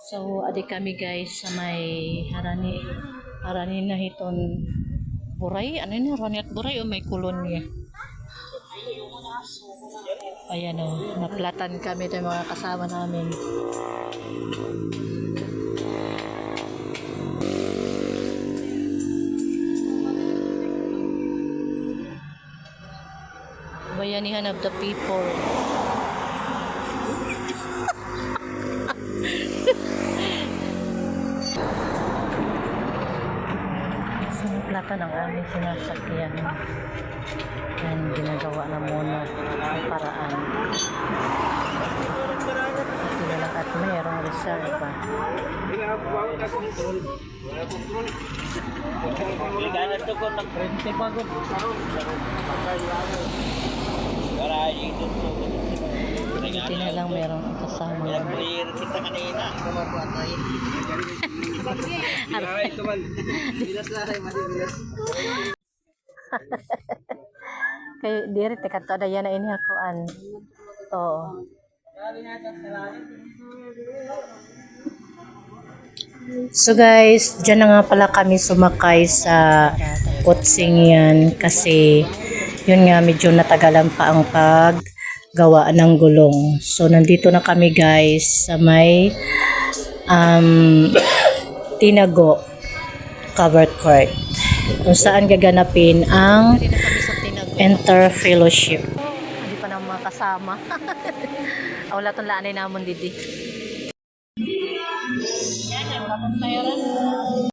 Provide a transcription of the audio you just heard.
So, adi kami guys sa may harani harani na hiton buray. Ano yun? Harani at buray o may kolonya. Ayan o, naplatan kami yung mga kasama namin. Bayanihan of the people. Sinaplatan ang aming sinasakyan. Yan, ginagawa na muna ang paraan. At at mayroong reserva. Ganas to ko ng 20 pagod. Para ito to. Buti na lang mayroong kasama. Clear kita kanina. Ay, ito man. Bilas na rin, bilas. Kay diri te kadto ada yana ini hakuan. Oo. So guys, dyan na nga pala kami sumakay sa kutsing yan kasi yun nga medyo natagalan pa ang paggawa ng gulong. So nandito na kami guys sa may um, Tinago covered court kung saan gaganapin ang Enter Fellowship. Hindi pa na mga kasama. Wala tong laanay namon didi. Yan, wala pang tayaran.